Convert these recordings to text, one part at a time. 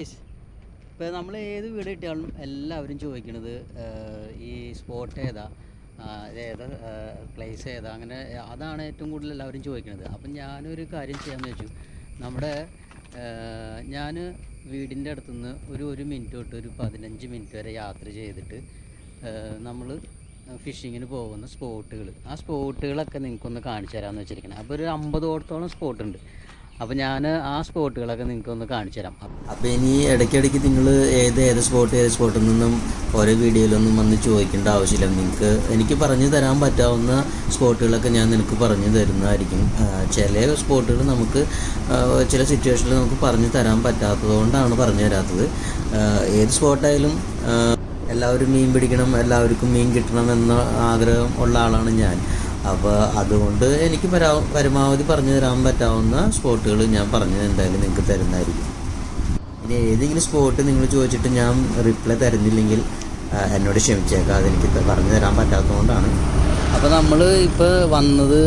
Guys ഇപ്പോൾ നമ്മൾ ഏത് വീട് കിട്ടിയാലും എല്ലാവരും ചോദിക്കണത് ഈ സ്പോട്ട് ഏതാ? ഏതാ പ്ലേസ് ഏതാ? അങ്ങനെ അതാണ് ഏറ്റവും കൂടുതൽ എല്ലാവരും ചോദിക്കണത്. അപ്പം ഞാനൊരു കാര്യം ചെയ്യാമെന്ന് വെച്ചു. നമ്മുടെ ഞാൻ വീടിന്റെ അടുത്തുനിന്ന് ഒരു ഒരു മിനിറ്റ് തൊട്ട് ഒരു പതിനഞ്ച് മിനിറ്റ് വരെ യാത്ര ചെയ്തിട്ട് നമ്മൾ ഫിഷിങ്ങിന് പോകുന്ന സ്പോട്ടുകൾ ആ സ്പോട്ടുകളൊക്കെ നിങ്ങൾക്കൊന്ന് കാണിച്ചു തരാമെന്ന് വെച്ചിരിക്കണം. അപ്പോൾ ഒരു അമ്പതോടത്തോളം സ്പോട്ട് ഉണ്ട്. അപ്പോൾ ഞാൻ ആ സ്പോട്ടുകളൊക്കെ നിങ്ങൾക്കൊന്ന് കാണിച്ചു തരാം അപ്പോൾ ഇനി ഇടയ്ക്കിടയ്ക്ക് നിങ്ങൾ ഏത് ഏത് സ്പോട്ട് ഏത് സ്പോട്ടിൽ നിന്നും ഓരോ വീഡിയോയിലൊന്നും വന്ന് ചോദിക്കേണ്ട ആവശ്യമില്ല. നിങ്ങൾക്ക് എനിക്ക് പറഞ്ഞു തരാൻ പറ്റാവുന്ന സ്പോട്ടുകളൊക്കെ ഞാൻ നിനക്ക് പറഞ്ഞു തരുന്നതായിരിക്കും. ചില സ്പോട്ടുകൾ നമുക്ക് ചില സിറ്റുവേഷനിൽ നമുക്ക് പറഞ്ഞു തരാൻ പറ്റാത്തത് കൊണ്ടാണ് പറഞ്ഞു തരാത്തത്. ഏത് സ്പോട്ടായാലും എല്ലാവരും മീൻ പിടിക്കണം എല്ലാവർക്കും മീൻ കിട്ടണം എന്ന ആഗ്രഹം ഉള്ള ആളാണ് ഞാൻ. അപ്പോൾ അതുകൊണ്ട് എനിക്ക് പരാ പരമാവധി പറഞ്ഞു തരാൻ പറ്റാവുന്ന സ്പോട്ടുകൾ ഞാൻ പറഞ്ഞു എന്തായാലും നിങ്ങൾക്ക് തരുന്നതായിരിക്കും. ഇനി ഏതെങ്കിലും സ്പോട്ട് നിങ്ങൾ ചോദിച്ചിട്ട് ഞാൻ റിപ്ലൈ തരുന്നില്ലെങ്കിൽ എന്നോട് ക്ഷമിച്ചേക്കാം അതെനിക്ക് പറഞ്ഞു തരാൻ പറ്റാത്തതുകൊണ്ടാണ്. അപ്പോൾ നമ്മൾ ഇപ്പോൾ വന്നത്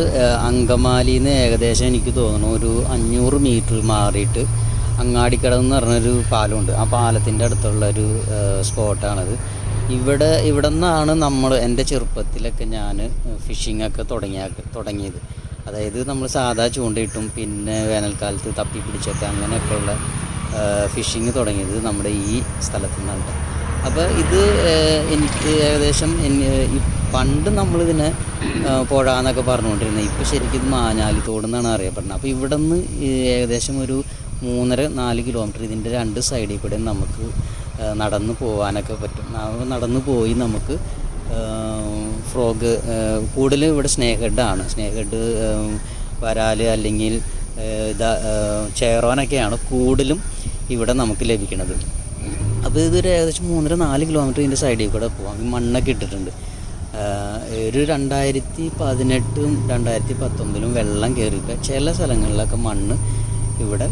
അങ്കമാലി അങ്കമാലിയിൽ നിന്ന് ഏകദേശം എനിക്ക് തോന്നുന്നു ഒരു അഞ്ഞൂറ് മീറ്റർ മാറിയിട്ട് അങ്ങാടിക്കട എന്ന് പറഞ്ഞൊരു പാലമുണ്ട്. ആ പാലത്തിന്റെ അടുത്തുള്ള ഒരു സ്പോട്ടാണത് ഇവിടെ ഇവിടെ നിന്നാണ് നമ്മൾ എന്റെ ചെറുപ്പത്തിലൊക്കെ ഞാൻ ഫിഷിംഗ് ഒക്കെ തുടങ്ങിയ തുടങ്ങിയത്. അതായത് നമ്മൾ സാധാ ചൂണ്ടയിട്ടും പിന്നെ വേനൽക്കാലത്ത് തപ്പി പിടിച്ചൊക്കെ അങ്ങനെയൊക്കെയുള്ള ഫിഷിങ് തുടങ്ങിയത് നമ്മുടെ ഈ സ്ഥലത്തു നിന്നാണ് അപ്പോൾ ഇത് എനിക്ക് ഏകദേശം പണ്ട് നമ്മളിതിനെ പുഴ എന്നൊക്കെ പറഞ്ഞുകൊണ്ടിരുന്നത് ഇപ്പോൾ ശരിക്കും ഇത് മാഞ്ഞാലി തോട് എന്നാണ് അറിയപ്പെടുന്നത്. അപ്പോൾ ഇവിടെ നിന്ന് ഏകദേശം ഒരു മൂന്നര നാല് കിലോമീറ്റർ ഇതിന്റെ രണ്ട് സൈഡിൽ കൂടെ നമുക്ക് നടന്നു പോകാനൊക്കെ പറ്റും. നടന്ന് പോയി നമുക്ക് ഫ്രോഗ് കൂടുതലും ഇവിടെ സ്നേഹഡാണ് സ്നേഹഡ് വരാൽ അല്ലെങ്കിൽ ഏഹ്, ഇതാ ഏഹ്, ചേറോനൊക്കെയാണ് കൂടുതലും ഇവിടെ നമുക്ക് ലഭിക്കുന്നത്. അപ്പോൾ ഇതൊരു ഏകദേശം മൂന്നര നാല് കിലോമീറ്റർ ഇതിന്റെ സൈഡിൽ കൂടെ പോകാം മണ്ണൊക്കെ ഇട്ടിട്ടുണ്ട്. ഒരു രണ്ടായിരത്തി പതിനെട്ടും രണ്ടായിരത്തി പത്തൊമ്പതിലും വെള്ളം കയറിയിട്ട് ചില സ്ഥലങ്ങളിലൊക്കെ മണ്ണ് ഇവിടെ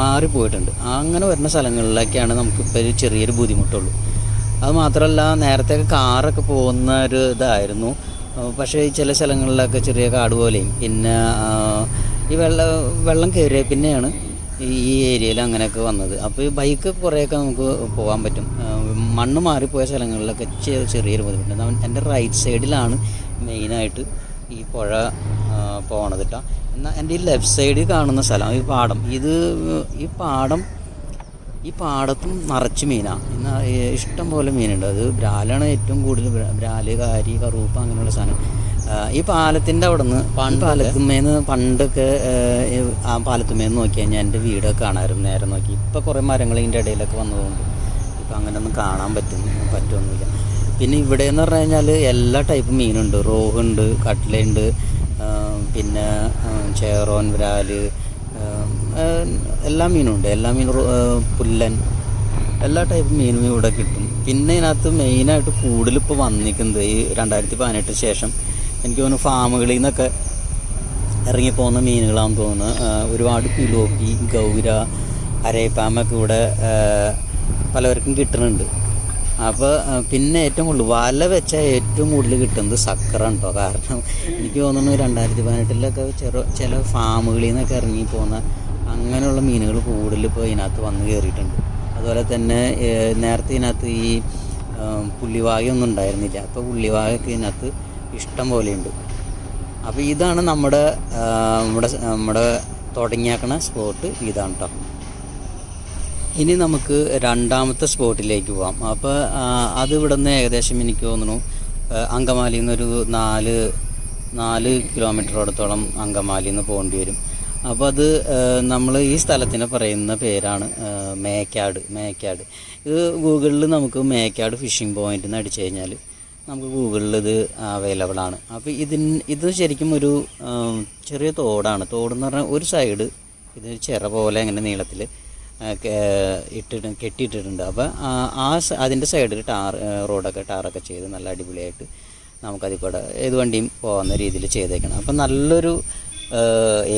മാറിപ്പോയിട്ടുണ്ട് അങ്ങനെ വരുന്ന സ്ഥലങ്ങളിലൊക്കെയാണ് നമുക്കിപ്പോൾ ഒരു ചെറിയൊരു ബുദ്ധിമുട്ടുള്ളൂ. അത് മാത്രമല്ല നേരത്തെ കാറൊക്കെ പോകുന്ന ഒരു ഇതായിരുന്നു. പക്ഷേ ചില സ്ഥലങ്ങളിലൊക്കെ ചെറിയ കാട് പോലെയും പിന്നെ ഈ വെള്ളം വെള്ളം കയറിയ പിന്നെയാണ് ഈ ഏരിയയിൽ അങ്ങനെയൊക്കെ വന്നത്. അപ്പോൾ ഈ ബൈക്ക് കുറേയൊക്കെ നമുക്ക് പോകാൻ പറ്റും. മണ്ണ് മാറിപ്പോയ സ്ഥലങ്ങളിലൊക്കെ ചെറിയ ചെറിയൊരു ബുദ്ധിമുട്ടുണ്ട്. എന്റെ റൈറ്റ് സൈഡിലാണ് മെയിനായിട്ട് ഈ പുഴ പോകണത് കേട്ടോ എന്നാൽ എന്റെ ഈ ലെഫ്റ്റ് സൈഡിൽ കാണുന്ന സ്ഥലം ഈ പാടം. ഇത് ഈ പാടം ഈ പാടത്തും നിറച്ച് മീനാണ് എന്നാൽ ഇഷ്ടം പോലെ മീനുണ്ട്. അത് ബ്രാലാണ് ഏറ്റവും കൂടുതൽ ബ്ര- ബ്രാൽ കാരി കറൂപ്പ് അങ്ങനെയുള്ള സാധനം. ഈ പാലത്തിന്റെ അവിടെ നിന്ന് പണ്ട് പാലത്തുമ്മേന്ന് പണ്ടൊക്കെ ആ, പാലത്തുമ്മേന്ന് നോക്കി കഴിഞ്ഞാൽ എന്റെ വീടൊക്കെ കാണാമായിരുന്നു നേരെ നോക്കി. ഇപ്പോൾ കുറേ മരങ്ങൾ ഇതിന്റെ ഇടയിലൊക്കെ വന്നതുകൊണ്ട് ഇപ്പം അങ്ങനെയൊന്നും കാണാൻ പറ്റും പറ്റുമൊന്നുമില്ല പിന്നെ ഇവിടെ എന്ന് പറഞ്ഞു കഴിഞ്ഞാൽ എല്ലാ ടൈപ്പ് മീനുണ്ട്. റോഹുണ്ട് കട്ട്ലയുണ്ട് പിന്നെ ചേറോൻ വരാൽ എല്ലാ മീനും ഉണ്ട് എല്ലാ മീനും പുല്ലൻ എല്ലാ ടൈപ്പ് മീനും ഇവിടെ കിട്ടും. പിന്നെ ഇതിനകത്ത് മെയിനായിട്ട് കൂടുതൽ ഇപ്പോൾ വന്നിരിക്കുന്നത് ഈ രണ്ടായിരത്തി പതിനെട്ടിന് ശേഷം എനിക്ക് തോന്നുന്നു ഫാമുകളിൽ നിന്നൊക്കെ ഇറങ്ങിപ്പോകുന്ന മീനുകളാണെന്ന് തോന്നുന്നു. ഒരുപാട് പിലോപ്പി ഗൗര അരയപ്പാമൊക്കെ ഇവിടെ പലവർക്കും കിട്ടുന്നുണ്ട്. അപ്പോൾ പിന്നെ ഏറ്റവും കൂടുതൽ വല വെച്ചാൽ ഏറ്റവും കൂടുതൽ കിട്ടുന്നത് സക്കറാണ് ഉണ്ടോ കാരണം എനിക്ക് തോന്നുന്നു രണ്ടായിരത്തി പതിനെട്ടിലൊക്കെ ചെറു ചില ഫാമുകളിൽ നിന്നൊക്കെ ഇറങ്ങി പോകുന്ന അങ്ങനെയുള്ള മീനുകൾ കൂടുതൽ ഇപ്പോൾ ഇതിനകത്ത് വന്ന് കയറിയിട്ടുണ്ട് അതുപോലെ തന്നെ നേരത്തെ ഇതിനകത്ത് ഈ പുള്ളിവാഗയൊന്നും ഉണ്ടായിരുന്നില്ല. അപ്പോൾ പുള്ളിവാകയൊക്കെ ഇതിനകത്ത് ഇഷ്ടം പോലെയുണ്ട്. അപ്പോൾ ഇതാണ് നമ്മുടെ നമ്മുടെ നമ്മുടെ തുടങ്ങിയാക്കണ സ്പോട്ട് ഇതാണ് കേട്ടോ ഇനി നമുക്ക് രണ്ടാമത്തെ സ്പോട്ടിലേക്ക് പോവാം. അപ്പോൾ അത് ഇവിടെ നിന്ന് ഏകദേശം എനിക്ക് തോന്നുന്നു അങ്കമാലി അങ്കമാലിയിൽ നിന്നൊരു നാല് നാല് കിലോമീറ്ററോടത്തോളം അങ്കമാലിയിൽ നിന്ന് പോകേണ്ടി വരും. അപ്പോൾ അത് നമ്മൾ ഈ സ്ഥലത്തിന് പറയുന്ന പേരാണ് മേക്കാട് മേക്കാട്. ഇത് ഗൂഗിളിൽ നമുക്ക് മേക്കാട് ഫിഷിംഗ് പോയിന്റ് എന്ന് അടിച്ചു കഴിഞ്ഞാൽ നമുക്ക് ഗൂഗിളിൽ ഇത് അവൈലബിൾ ആണ്. അപ്പോൾ ഇതിന് ഇത് ശരിക്കും ഒരു ചെറിയ തോടാണ്. തോടെന്ന് പറഞ്ഞാൽ ഒരു സൈഡ് ഇത് ചിറ പോലെ അങ്ങനെ നീളത്തിൽ ഇട്ടിട്ട് കെട്ടിയിട്ടിട്ടുണ്ട്. അപ്പോൾ ആ അതിന്റെ സൈഡിൽ ടാർ റോഡൊക്കെ ടാറൊക്കെ ചെയ്ത് നല്ല അടിപൊളിയായിട്ട് നമുക്കതിൽ കൂടെ ഏത് വണ്ടിയും പോകുന്ന രീതിയിൽ ചെയ്തേക്കണം. അപ്പം നല്ലൊരു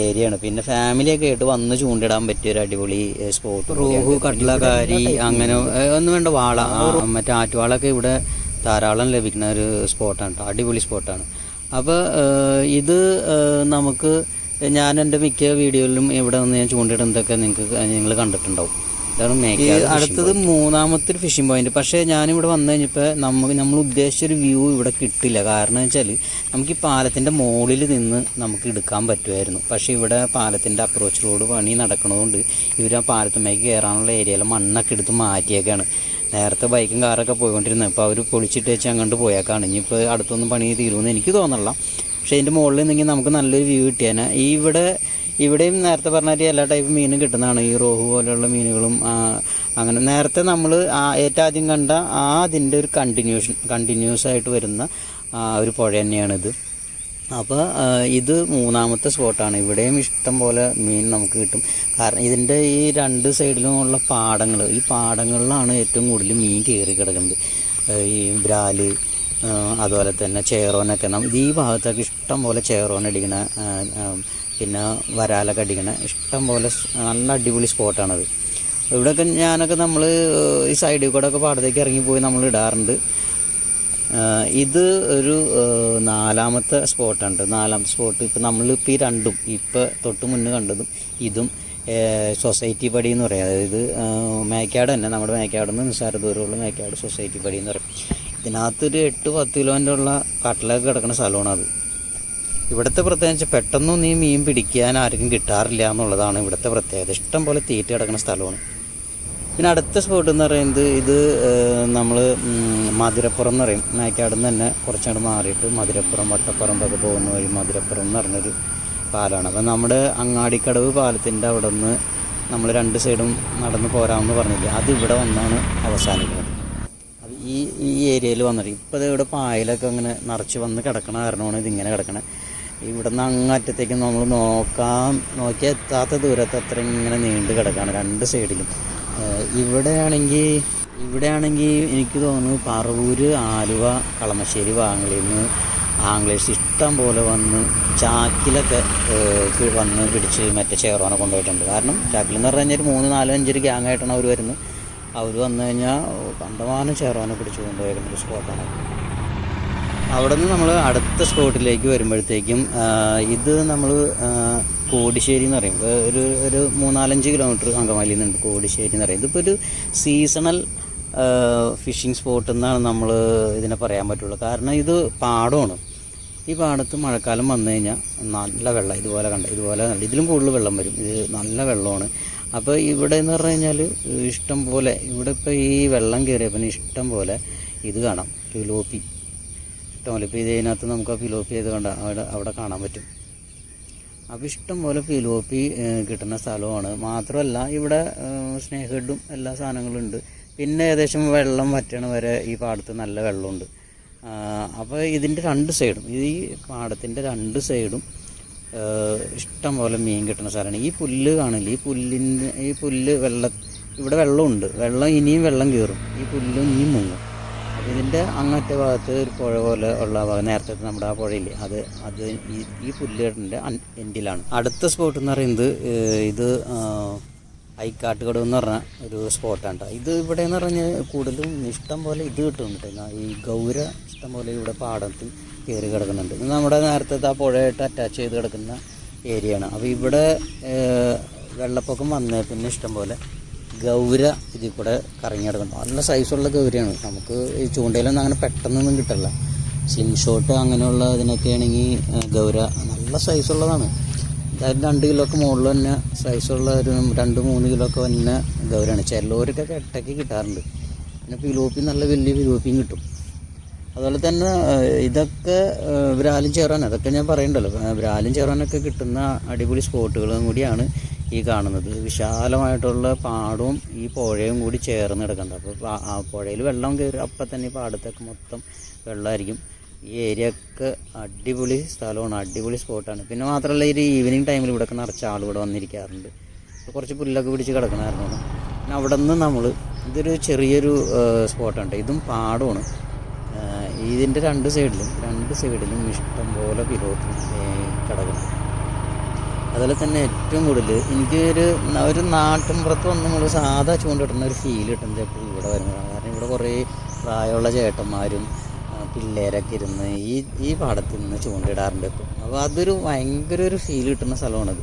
ഏരിയയാണ്. പിന്നെ ഫാമിലിയൊക്കെ ആയിട്ട് വന്ന് ചൂണ്ടിടാൻ പറ്റിയ ഒരു അടിപൊളി സ്പോട്ട് റോഹു കടലകാരി അങ്ങനെ ഒന്നും വേണ്ട വാള മറ്റേ ആറ്റുവാളൊക്കെ ഇവിടെ ധാരാളം ലഭിക്കുന്ന ഒരു സ്പോട്ടാണ് കേട്ടോ അടിപൊളി സ്പോട്ടാണ്. അപ്പോൾ ഇത് നമുക്ക് ഞാൻ എന്റെ മിക്ക വീഡിയോയിലും ഇവിടെ നിന്ന് ഞാൻ ചൂണ്ടിടുന്നതൊക്കെ നിങ്ങൾക്ക് നിങ്ങൾ കണ്ടിട്ടുണ്ടാവും. മേക്കാട് അടുത്തത് മൂന്നാമത്തെ ഒരു ഫിഷിംഗ് പോയിന്റ് പക്ഷേ ഞാനിവിടെ വന്നു കഴിഞ്ഞപ്പോൾ നമുക്ക് നമ്മൾ ഉദ്ദേശിച്ച ഒരു വ്യൂ ഇവിടെ കിട്ടില്ല. കാരണം വെച്ചാൽ നമുക്ക് ഈ പാലത്തിന്റെ മുകളിൽ നിന്ന് നമുക്ക് എടുക്കാൻ പറ്റുമായിരുന്നു. പക്ഷേ ഇവിടെ പാലത്തിന്റെ അപ്രോച്ച് റോഡ് പണി നടക്കണതുകൊണ്ട് ഇവർ ആ പാലത്തുമേക്ക് കയറാനുള്ള ഏരിയയിലെ മണ്ണൊക്കെ എടുത്ത് മാറ്റിയേക്കാണ്. നേരത്തെ ബൈക്കും കാറൊക്കെ പോയിക്കൊണ്ടിരുന്നത്. ഇപ്പോൾ അവർ പൊളിച്ചിട്ട് വെച്ച് അങ്ങോട്ട് പോയേക്കാണ്. ഇനിയിപ്പോൾ അടുത്തൊന്നും പണി തീരുമെന്ന് എനിക്ക് തോന്നണില്ല. പക്ഷേ ഇതിന്റെ മുകളിൽ നിന്നെങ്കിൽ നമുക്ക് നല്ലൊരു വ്യൂ കിട്ടിയേനെ ഈ ഇവിടെ ഇവിടെയും നേരത്തെ പറഞ്ഞാൽ എല്ലാ ടൈപ്പ് മീനും കിട്ടുന്നതാണ്. ഈ റോഹു പോലെയുള്ള മീനുകളും അങ്ങനെ നേരത്തെ നമ്മൾ ഏറ്റവും ആദ്യം കണ്ട ആ അതിന്റെ ഒരു കണ്ടിന്യൂഷൻ കണ്ടിന്യൂസ് ആയിട്ട് വരുന്ന ഒരു പുഴ തന്നെയാണിത്. അപ്പോൾ ഇത് മൂന്നാമത്തെ സ്പോട്ടാണ് ഇവിടെയും ഇഷ്ടം പോലെ മീൻ നമുക്ക് കിട്ടും. കാരണം ഇതിന്റെ ഈ രണ്ട് സൈഡിലുമുള്ള പാടങ്ങൾ ഈ പാടങ്ങളിലാണ് ഏറ്റവും കൂടുതൽ മീൻ കയറി കിടക്കുന്നത്. ഈ ബ്രാൽ അതുപോലെ തന്നെ ചേറോനൊക്കെ നമ്മൾ ഈ ഭാഗത്തൊക്കെ ഇഷ്ടം പോലെ ചേറോൻ അടിക്കണ പിന്നെ വരാലൊക്കെ അടിക്കണ ഇഷ്ടം പോലെ നല്ല അടിപൊളി സ്പോട്ടാണത്. ഇവിടെയൊക്കെ ഞാനൊക്കെ നമ്മൾ ഈ സൈഡിൽ കൂടെ ഒക്കെ പാടത്തേക്ക് ഇറങ്ങിപ്പോയി നമ്മൾ ഇടാറുണ്ട്. ഇത് ഒരു നാലാമത്തെ സ്പോട്ടാണ് നാലാമത്തെ സ്പോട്ട് ഇപ്പം നമ്മളിപ്പോൾ ഈ രണ്ടും ഇപ്പോൾ തൊട്ട് മുന്നേ കണ്ടതും ഇതും സൊസൈറ്റി പടി എന്ന് പറയും. അതായത് മേക്കാട് തന്നെ നമ്മുടെ മേക്കാട് നിന്ന് നിസ്സാര ദൂരമുള്ള മേക്കാട് സൊസൈറ്റി പടി എന്ന് പറയും. ഇതിനകത്തൊരു എട്ട് പത്ത് കിലോന്റെ ഉള്ള കട്ടിലൊക്കെ കിടക്കുന്ന സ്ഥലമാണ് അത്. ഇവിടുത്തെ പ്രത്യേകിച്ച് പെട്ടെന്നൊന്നും നീ മീൻ പിടിക്കാൻ ആർക്കും കിട്ടാറില്ല എന്നുള്ളതാണ് ഇവിടുത്തെ പ്രത്യേകത. ഇഷ്ടം പോലെ തീറ്റ കിടക്കുന്ന സ്ഥലമാണ്. പിന്നെ അടുത്ത സ്പോട്ട് എന്ന് പറയുന്നത് ഇത് നമ്മൾ മധുരപ്പുറം എന്ന് പറയും. മേക്കാട് നിന്ന് തന്നെ കുറച്ചങ്ങോട്ട് മാറിയിട്ട് മധുരപ്പുറം വട്ടപ്പറമ്പൊക്കെ പോകുന്ന വഴി മധുരപ്പുറം എന്ന് പറഞ്ഞൊരു പാലമാണ് അപ്പം നമ്മുടെ അങ്ങാടിക്കടവ് പാലത്തിന്റെ അവിടെ നിന്ന് നമ്മൾ രണ്ട് സൈഡും നടന്ന് പോരാമെന്ന് പറഞ്ഞില്ലേ? അത് ഇവിടെ വന്നാണ് അവസാനിക്കുന്നത്. ഈ ഏരിയയിൽ വന്നിട്ട് ഇപ്പോൾ ഇവിടെ പായലൊക്കെ അങ്ങനെ നിറച്ച് വന്ന് കിടക്കണ കാരണമാണ് ഇതിങ്ങനെ കിടക്കണത് ഇവിടെ നിന്ന് അങ്ങറ്റത്തേക്ക് നമ്മൾ നോക്കാൻ നോക്കിയാൽ എത്താത്ത ദൂരത്ത് അത്ര ഇങ്ങനെ നീണ്ട് കിടക്കാണ് രണ്ട് സൈഡിലും. ഇവിടെയാണെങ്കിൽ ഇവിടെയാണെങ്കിൽ എനിക്ക് തോന്നുന്നു പറവൂര് ആലുവ കളമശ്ശേരി ഭാഗങ്ങളിൽ നിന്ന് ആംഗ്ലേഴ്സ് ഇഷ്ടം പോലെ വന്ന് ചാക്കിലൊക്കെ വന്ന് പിടിച്ച് മറ്റേ ചേറോനെ കൊണ്ടുപോയിട്ടുണ്ട്. കാരണം ചാക്കിലെന്ന് പറഞ്ഞു കഴിഞ്ഞാൽ ഒരു മൂന്ന് നാലോ അഞ്ചൊരു ഗ്യാങ് ആയിട്ടാണ് അവർ വരുന്നത്. അവർ വന്നു കഴിഞ്ഞാൽ കണ്ടമാനം ചേർവാനെ പിടിച്ച് കൊണ്ടുപോയിരുന്ന ഒരു സ്പോട്ടാണ്. അവിടെ നിന്ന് നമ്മൾ അടുത്ത സ്പോട്ടിലേക്ക് വരുമ്പോഴത്തേക്കും ഇത് നമ്മൾ കോടിശ്ശേരി എന്ന് പറയും. ഒരു ഒരു മൂന്നാലഞ്ച് കിലോമീറ്റർ അങ്കമാലിയിൽ നിന്നുണ്ട് കോടിശ്ശേരി എന്ന് പറയും. ഇതിപ്പോൾ ഒരു സീസണൽ ഫിഷിംഗ് സ്പോട്ട് എന്നാണ് നമ്മൾ ഇതിനെ പറയാൻ പറ്റുള്ളൂ. കാരണം ഇത് പാടമാണ്. ഈ പാടത്ത് മഴക്കാലം വന്നു കഴിഞ്ഞാൽ നല്ല വെള്ളം. ഇതുപോലെ കണ്ട ഇതുപോലെ ഇതിലും കൂടുതൽ വെള്ളം വരും. ഇത് നല്ല വെള്ളമാണ്. അപ്പോൾ ഇവിടെ എന്ന് പറഞ്ഞു കഴിഞ്ഞാൽ ഇഷ്ടം പോലെ ഇവിടെ ഇപ്പോൾ ഈ വെള്ളം കയറിയ പിന്നെ ഇഷ്ടം പോലെ ഇത് കാണാം ഫിലോപ്പി ഇഷ്ടംപോലെ ഇപ്പോൾ ഇതിനകത്ത് നമുക്ക് ആ ഫിലോപ്പി ചെയ്ത് കണ്ട അവിടെ അവിടെ കാണാൻ പറ്റും. അപ്പോൾ ഇഷ്ടം പോലെ ഫിലോപ്പി കിട്ടുന്ന സ്ഥലമാണ്. മാത്രമല്ല ഇവിടെ സ്നേഹഡും എല്ലാ സാധനങ്ങളും ഉണ്ട്. പിന്നെ ഏകദേശം വെള്ളം വറ്റണ വരെ ഈ പാടത്ത് നല്ല വെള്ളമുണ്ട്. അപ്പോൾ ഇതിന്റെ രണ്ട് സൈഡും ഈ പാടത്തിന്റെ രണ്ട് സൈഡും ഇഷ്ടം പോലെ മീൻ കിട്ടുന്ന സ്ഥലമാണ് ഈ പുല്ല് കാണില്ല? ഈ പുല്ലിന്റെ ഈ പുല്ല് വെള്ള ഇവിടെ വെള്ളമുണ്ട്. വെള്ളം ഇനിയും വെള്ളം കയറും ഈ പുല്ല് ഇനിയും മുങ്ങും. ഇതിന്റെ അങ്ങത്തെ ഭാഗത്ത് ഒരു പുഴ പോലെ ഉള്ള ഭാഗം. നേരത്തെ നമ്മുടെ ആ പുഴയില്ലേ? അത് അത് ഈ ഈ പുല്ലുകേട്ടിന്റെ എൻഡിലാണ് അടുത്ത സ്പോട്ട് എന്ന് പറയുന്നത് ഇത് ഐക്കാട്ടുകടവ് എന്ന് പറഞ്ഞ ഒരു സ്പോട്ടാണ് ട്ടോ. ഇത് ഇവിടെ എന്ന് പറഞ്ഞാൽ കൂടുതലും ഇഷ്ടം പോലെ ഇത് കിട്ടുന്നുണ്ട് കേട്ടോ ഈ ഗൗര ഇഷ്ടം പോലെ ഇവിടെ പാടത്ത് കയറി കിടക്കുന്നുണ്ട്. ഇത് നമ്മുടെ നേരത്തെ ആ പുഴയായിട്ട് അറ്റാച്ച് ചെയ്ത് കിടക്കുന്ന ഏരിയയാണ് അപ്പോൾ ഇവിടെ വെള്ളപ്പൊക്കം വന്നേ പിന്നെ ഇഷ്ടം പോലെ ഗൗര ഇതിൽ കൂടെ കറങ്ങി കിടക്കുന്നു നല്ല സൈസുള്ള ഗൗരയാണ്. നമുക്ക് ഈ ചൂണ്ടയിലൊന്നും അങ്ങനെ പെട്ടെന്നൊന്നും കിട്ടില്ല. സിൻഷോട്ട് ഷോട്ട് അങ്ങനെയുള്ള ഇതിനൊക്കെ ആണെങ്കിൽ ഗൗര നല്ല സൈസുള്ളതാണ് അതായത് രണ്ട് കിലോക്ക് മുകളിൽ തന്നെ സൈസുള്ള ഒരു രണ്ട് മൂന്ന് കിലോക്ക് തന്നെ ഗൗരയാണ്. ചിലവർക്കൊക്കെ എട്ടയ്ക്ക് കിട്ടാറുണ്ട്. പിന്നെ പിലോപ്പി നല്ല വലിയ പിലോപ്പിയും കിട്ടും. അതുപോലെ തന്നെ ഇതൊക്കെ ബ്രാലും ചേറാൻ അതൊക്കെ ഞാൻ പറയണ്ടല്ലോ. ബ്രാലും ചേറാനൊക്കെ കിട്ടുന്ന അടിപൊളി സ്പോട്ടുകളും കൂടിയാണ് ഈ കാണുന്നത്. വിശാലമായിട്ടുള്ള പാടവും ഈ പുഴയും കൂടി ചേർന്ന് കിടക്കുന്നുണ്ട്. അപ്പോൾ ആ പുഴയിൽ വെള്ളം കയറി അപ്പം തന്നെ ഈ പാടത്തൊക്കെ മൊത്തം വെള്ളമായിരിക്കും. ഈ ഏരിയ ഒക്കെ അടിപൊളി സ്ഥലമാണ്. അടിപൊളി സ്പോട്ടാണ്. പിന്നെ മാത്രമല്ല ഈ ഈവനിങ് ടൈമിൽ ഇവിടെ ഒക്കെ നിറച്ച ആൾ ഇവിടെ വന്നിരിക്കാറുണ്ട്. കുറച്ച് പുല്ലൊക്കെ പിടിച്ച് കിടക്കണമായിരുന്നു പിന്നെ അവിടെ നിന്ന് നമ്മൾ ഇതൊരു ചെറിയൊരു സ്പോട്ടുണ്ട് ഇതും പാടമാണ്. ഇതിന്റെ രണ്ട് സൈഡിലും രണ്ട് സൈഡിലും ഇഷ്ടം പോലെ പിലോട്ട് കിടക്കണം അതുപോലെ തന്നെ ഏറ്റവും കൂടുതൽ എനിക്ക് ഒരു ഒരു നാട്ടിൻപുറത്ത് വന്ന് നമ്മൾ സാധാ ചൂണ്ടിടുന്ന ഒരു ഫീൽ കിട്ടുന്നത് എപ്പോഴും ഇവിടെ വരുമ്പോഴാണ് കാരണം ഇവിടെ കുറേ പ്രായമുള്ള ചേട്ടന്മാരും പിള്ളേരൊക്കെ ഇരുന്ന് ഈ ഈ പാടത്ത് നിന്ന് ചൂണ്ടിടാറുണ്ട് അപ്പോൾ അതൊരു ഭയങ്കര ഒരു ഫീൽ കിട്ടുന്ന സ്ഥലമാണത്.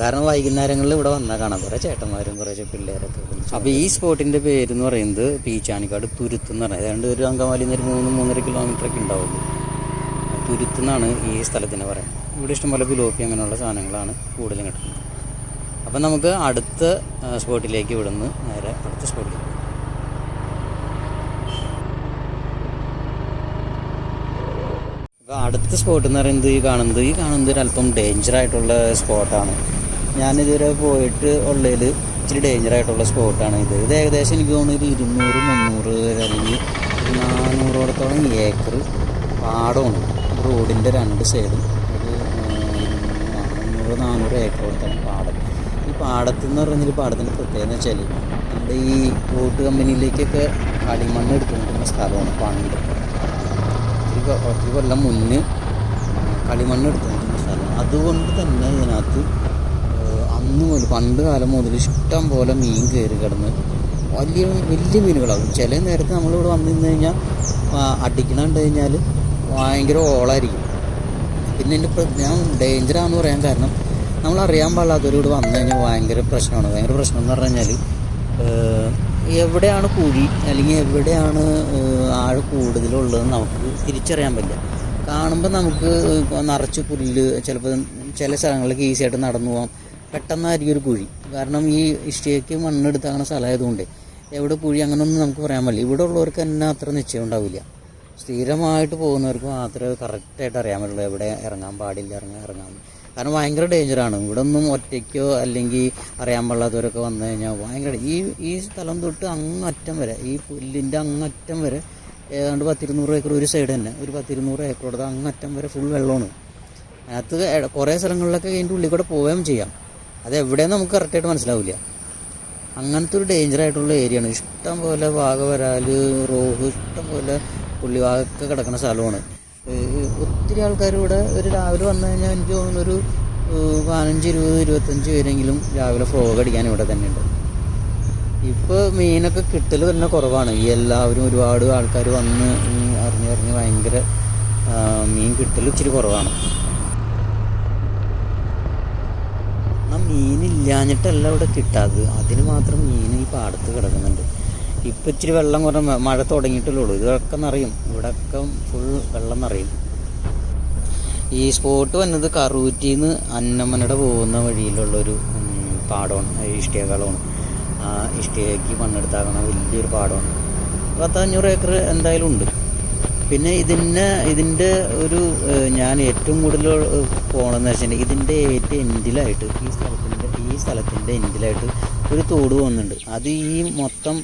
കാരണം വൈകുന്നേരങ്ങളിൽ ഇവിടെ വന്നാൽ കാണാം. കുറേ ചേട്ടന്മാരും കുറേ പിള്ളേരൊക്കെ അപ്പോൾ ഈ സ്പോട്ടിന്റെ പേര് എന്ന് പറയുന്നത് പീച്ചാണിക്കാട് തുരുത്ത് എന്ന് പറയുന്നത് ഏതാണ്ട് ഒരു അങ്കമാലിയിൽ നിന്ന് ഒരു മൂന്ന് മൂന്നര കിലോമീറ്റർ ഒക്കെ ഉണ്ടാവുള്ളൂ തുരുത്ത് എന്നാണ് ഈ സ്ഥലത്തിന് പറയുന്നത്. ഇവിടെ ഇഷ്ടംപോലെ പിലോപ്പി അങ്ങനെയുള്ള സാധനങ്ങളാണ് കൂടുതലും കിട്ടുന്നത്. അപ്പം നമുക്ക് അടുത്ത സ്പോട്ടിലേക്ക് ഇവിടുന്ന് നേരെ അടുത്ത സ്പോട്ടിലേക്ക് അടുത്ത സ്പോട്ട് എന്ന് പറയുന്നത് ഈ കാണുന്നത്. ഈ കാണുന്നത് ഒരു അല്പം ഡേഞ്ചർ ആയിട്ടുള്ള സ്പോട്ടാണ് ഞാനിതുവരെ പോയിട്ട് ഉള്ളതിൽ ഇച്ചിരി ഡേഞ്ചർ ആയിട്ടുള്ള സ്പോട്ടാണ് ഇത്. ഇത് ഏകദേശം എനിക്ക് തോന്നുന്നു ഒരു ഇരുന്നൂറ് മുന്നൂറ് അല്ലെങ്കിൽ നാനൂറോടത്തോളം ഏക്കർ പാടമാണ്. റോഡിന്റെ രണ്ട് സൈഡും ഒരു മുന്നൂറ് നാനൂറ് ഏക്കറോടത്തോളം പാടം. ഈ പാടത്ത് നിന്ന് പറഞ്ഞാൽ ഈ പാടത്തിന്റെ പ്രത്യേകത വെച്ചാൽ നമ്മുടെ ഈ ബോട്ട് കമ്പനിയിലേക്കൊക്കെ കളിമണ്ണ് എടുത്തുകൊണ്ടിരുന്ന സ്ഥലമാണ് പണ്ട്. ഒത്തിരി കൊ- കൊല്ലം മുന്നേ കളിമണ്ണ് എടുത്തുകൊണ്ടിരുന്ന സ്ഥലം അതുകൊണ്ട് തന്നെ ഇതിനകത്ത് അന്ന് മുതൽ പണ്ട് കാലം മുതൽ ഇഷ്ടം പോലെ മീൻ കയറി കിടന്ന് വലിയ വലിയ മീനുകളാകും. ചില നേരത്ത് നമ്മളിവിടെ വന്നു നിന്ന് കഴിഞ്ഞാൽ അടിക്കണ കണ്ടു കഴിഞ്ഞാൽ ഭയങ്കര ഓളായിരിക്കും. പിന്നെ എന്റെ ഞാൻ ഡേഞ്ചറാന്ന് പറയാൻ കാരണം നമ്മൾ അറിയാൻ പാടില്ലാത്തവരോട് വന്നു കഴിഞ്ഞാൽ ഭയങ്കര പ്രശ്നമാണ്. ഭയങ്കര പ്രശ്നം എന്ന് പറഞ്ഞു കഴിഞ്ഞാൽ എവിടെയാണ് കുഴി അല്ലെങ്കിൽ എവിടെയാണ് ആഴ് കൂടുതലുള്ളതെന്ന് നമുക്ക് തിരിച്ചറിയാൻ പറ്റില്ല. കാണുമ്പോൾ നമുക്ക് നിറച്ച് പുല്ല് ചിലപ്പോൾ ചില സ്ഥലങ്ങളിലേക്ക് ഈസിയായിട്ട് നടന്നു പോകാം പെട്ടെന്നായിരിക്കും ഒരു കുഴി. കാരണം ഈ ഇഷ്ടികയ്ക്ക് മണ്ണെടുത്താകുന്ന സ്ഥലമായതുകൊണ്ട് എവിടെ കുഴി അങ്ങനെയൊന്നും നമുക്ക് പറയാൻ പറ്റില്ല. ഇവിടെ ഉള്ളവർക്ക് തന്നെ അത്ര നിശ്ചയം ഉണ്ടാവില്ല. സ്ഥിരമായിട്ട് പോകുന്നവർക്ക് മാത്രമേ കറക്റ്റായിട്ട് അറിയാൻ പറ്റുള്ളൂ. എവിടെ ഇറങ്ങാൻ പാടില്ല ഇറങ്ങാൻ ഇറങ്ങാൻ. കാരണം ഭയങ്കര ഡേഞ്ചറാണ് ഇവിടെ ഒന്നും ഒറ്റയ്ക്കോ അല്ലെങ്കിൽ അറിയാൻ പാടില്ലാത്തവരൊക്കെ വന്നു കഴിഞ്ഞാൽ ഭയങ്കര ഈ ഈ സ്ഥലം തൊട്ട് അങ്ങറ്റം വരെ ഈ പുല്ലിന്റെ അങ്ങറ്റം വരെ ഏതാണ്ട് പത്തിരുന്നൂറ് ഏക്കർ ഒരു സൈഡ് തന്നെ. ഒരു പത്തിരുന്നൂറ് ഏക്കറോട് അങ്ങറ്റം വരെ ഫുൾ വെള്ളമാണ്. അതിനകത്ത് കുറേ സ്ഥലങ്ങളിലൊക്കെ അതിന്റെ ഉള്ളിൽ കൂടെ പോവുകയും ചെയ്യാം. അത് എവിടെയെന്ന് നമുക്ക് കറക്റ്റായിട്ട് മനസ്സിലാവില്ല. അങ്ങനത്തെ ഒരു ഡേഞ്ചർ ആയിട്ടുള്ള ഏരിയയാണ് ഇഷ്ടം പോലെ വരാൽ റോഹ് ഇഷ്ടം പോലെ പുള്ളിവാഗൊക്കെ കിടക്കുന്ന സ്ഥലമാണ്. ഒത്തിരി ആൾക്കാർ ഇവിടെ ഒരു രാവിലെ വന്നു കഴിഞ്ഞാൽ എനിക്ക് തോന്നുന്നു ഒരു പതിനഞ്ച് ഇരുപത് ഇരുപത്തഞ്ച് പേരെങ്കിലും രാവിലെ ഫോഗ് അടിക്കാൻ ഇവിടെ തന്നെ ഉണ്ട്. ഇപ്പോൾ മീനൊക്കെ കിട്ടൽ തന്നെ കുറവാണ്. എല്ലാവരും ഒരുപാട് ആൾക്കാർ വന്ന് അറിഞ്ഞു അറിഞ്ഞ് അറിഞ്ഞ് ഭയങ്കര മീൻ കിട്ടൽ ഇച്ചിരി കുറവാണ്. മീനില്ലാഞ്ഞിട്ടല്ല ഇവിടെ കിട്ടാത്തത്. അതിന് മാത്രം മീൻ ഈ പാടത്ത് കിടക്കുന്നുണ്ട്. ഇപ്പം ഇച്ചിരി വെള്ളം കുറഞ്ഞ മഴ തുടങ്ങിയിട്ടല്ലേ ഉള്ളൂ ഇതൊക്കെ നിറയും. ഇവിടെയൊക്കെ ഫുൾ വെള്ളം നിറയും. ഈ സ്പോട്ട് വന്നത് കറൂറ്റിന്ന് അന്നമ്മനയുടെ പോകുന്ന വഴിയിലുള്ളൊരു പാടമാണ്. ഇഷ്ടികകളമാണ് ആ ഇഷ്ടികയ്ക്ക് മണ്ണെടുത്താക്കണ വലിയൊരു പാടമാണ്. പത്തഞ്ഞൂറ് ഏക്കർ എന്തായാലും ഉണ്ട്. പിന്നെ ഇതിന് ഇതിന്റെ ഒരു ഞാൻ ഏറ്റവും കൂടുതൽ പോകണമെന്ന് വെച്ചിട്ടുണ്ടെങ്കിൽ ഇതിന്റെ ഏറ്റവും എൻഡിലായിട്ട് ഈ സ്ഥലത്തിന്റെ ഈ സ്ഥലത്തിന്റെ എൻഡിലായിട്ട് ഒരു തോട് പോകുന്നുണ്ട് അത് ഈ മൊത്തം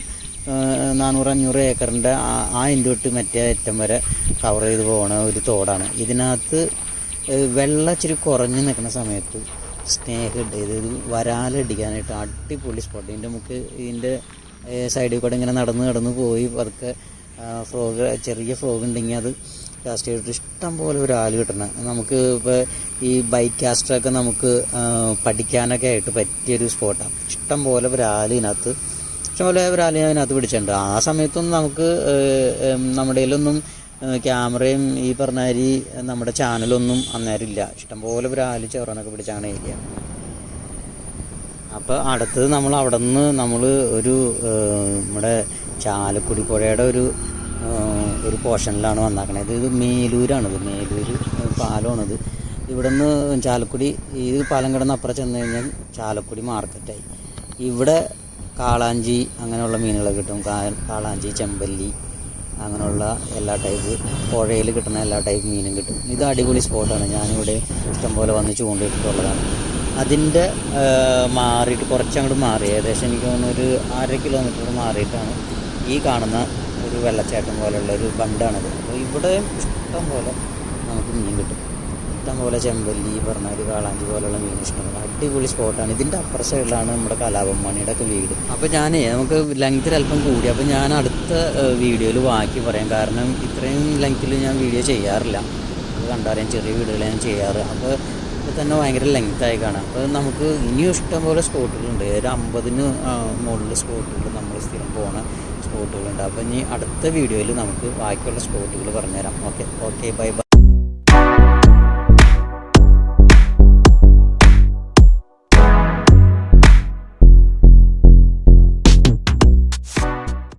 നാനൂറ് അഞ്ഞൂറ് ഏക്കറിന്റെ ആ- ആ തൊട്ട് മറ്റേ അറ്റം വരെ കവർ ചെയ്ത് പോകുന്ന ഒരു തോടാണ്. ഇതിനകത്ത് വെള്ളം ഇച്ചിരി കുറഞ്ഞ് നിൽക്കുന്ന സമയത്ത് സ്നേഹിട്ട് ഇത് വരാലടിക്കാനായിട്ട് അടിപൊളി സ്പോട്ട് ഇതിന്റെ മുക്ക് ഇതിന്റെ സൈഡിൽ കൂടെ ഇങ്ങനെ നടന്ന് നടന്ന് പോയി പതുക്കെ ഫ്രോഗ് ചെറിയ ഫ്രോഗ് ഉണ്ടെങ്കിൽ അത് കാസ്റ്റ് ചെയ്തിട്ട് ഇഷ്ടം പോലെ ഒരു ആൽ കിട്ടണം. നമുക്ക് ഇപ്പോൾ ഈ ബൈക്ക് കാസ്റ്ററൊക്കെ നമുക്ക് പഠിക്കാനൊക്കെ ആയിട്ട് പറ്റിയൊരു സ്പോട്ടാണ് ഇഷ്ടം പോലെ ഒരു ഇതിനകത്ത് ഇഷ്ടംപോലെ ആൽ അതിനകത്ത് പിടിച്ചിട്ടുണ്ട്. ആ സമയത്തൊന്നും നമുക്ക് നമ്മുടെ കയ്യിലൊന്നും ക്യാമറയും ഈ പറഞ്ഞ മാതിരി നമ്മുടെ ചാനലൊന്നും അന്നേരം ഇല്ല. ഇഷ്ടംപോലെ ഒരു ആൽ ചേറാനൊക്കെ പിടിച്ചാണ് ഏരിയ. അപ്പോൾ അടുത്തത് നമ്മൾ അവിടെ നിന്ന് നമ്മൾ ഒരു നമ്മുടെ ചാലക്കുടി പുഴയുടെ ഒരു ഒരു പോർഷനിലാണ് വന്നാക്കണത്. ഇത് മേലൂരാണിത് മേലൂർ പാലമാണിത്. ഇവിടെ നിന്ന് ചാലക്കുടി ഈ പാലം കിടന്ന് അപ്പുറം ചെന്ന് കഴിഞ്ഞാൽ ചാലക്കുടി മാർക്കറ്റായി. ഇവിടെ കാളാഞ്ചി അങ്ങനെയുള്ള മീനുകൾ കിട്ടും. കാളാഞ്ചി ചെമ്പല്ലി അങ്ങനെയുള്ള എല്ലാ ടൈപ്പ് പുഴയിൽ കിട്ടുന്ന എല്ലാ ടൈപ്പ് മീനും കിട്ടും. ഇത് അടിപൊളി സ്പോട്ടാണ് ഞാനിവിടെ ഇഷ്ടംപോലെ വന്ന് ചൂണ്ടിട്ടിട്ടുള്ളതാണ് അതിന്റെ മാറിയിട്ട് കുറച്ചങ്ങോട്ട് മാറി. ഏകദേശം എനിക്ക് തോന്നുന്നു ഒരു അര കിലോമീറ്റർ മാറിയിട്ടാണ് ഈ കാണുന്ന ഒരു വെള്ളച്ചാട്ടം പോലെയുള്ള ഒരു ബണ്ടാണത്. അപ്പോൾ ഇവിടെ ഇഷ്ടം പോലെ നമുക്ക് മീൻ കിട്ടും. ഇഷ്ടം പോലെ ചെമ്പല്ലി പറഞ്ഞാൽ കാളാഞ്ചി പോലെയുള്ള മീൻ ഇഷ്ടംപോലെ അടിപൊളി സ്പോട്ടാണ് ഇതിന്റെ അപ്പുറ സൈഡിലാണ് നമ്മുടെ കലാപം മണിയുടെ ഒക്കെ വീട്. അപ്പോൾ ഞാനേ നമുക്ക് ലെങ്ത്തിൽ അല്പം കൂടി. അപ്പോൾ ഞാൻ അടുത്ത വീഡിയോയിൽ ബാക്കി പറയാം. കാരണം ഇത്രയും ലെങ്ത്തിൽ ഞാൻ വീഡിയോ ചെയ്യാറില്ല. കണ്ടറിയാം. ചെറിയ വീഡിയോകൾ ഞാൻ ചെയ്യാറ്. അപ്പോൾ ഇപ്പോൾ തന്നെ ഭയങ്കര ലെങ്ത്തായി കാണാം. അപ്പോൾ നമുക്ക് ഇനിയും ഇഷ്ടംപോലെ സ്പോട്ടുകളുണ്ട് ഒരു അമ്പതിന് മുകളിൽ സ്പോട്ടുകൾ നമ്മൾ സ്ഥിരം പോണ സ്പോട്ടുകളുണ്ട് അപ്പോൾ ഇനി അടുത്ത വീഡിയോയിൽ നമുക്ക് ബാക്കിയുള്ള സ്പോട്ടുകൾ പറഞ്ഞുതരാം. ഓക്കെ. Okay bye bye.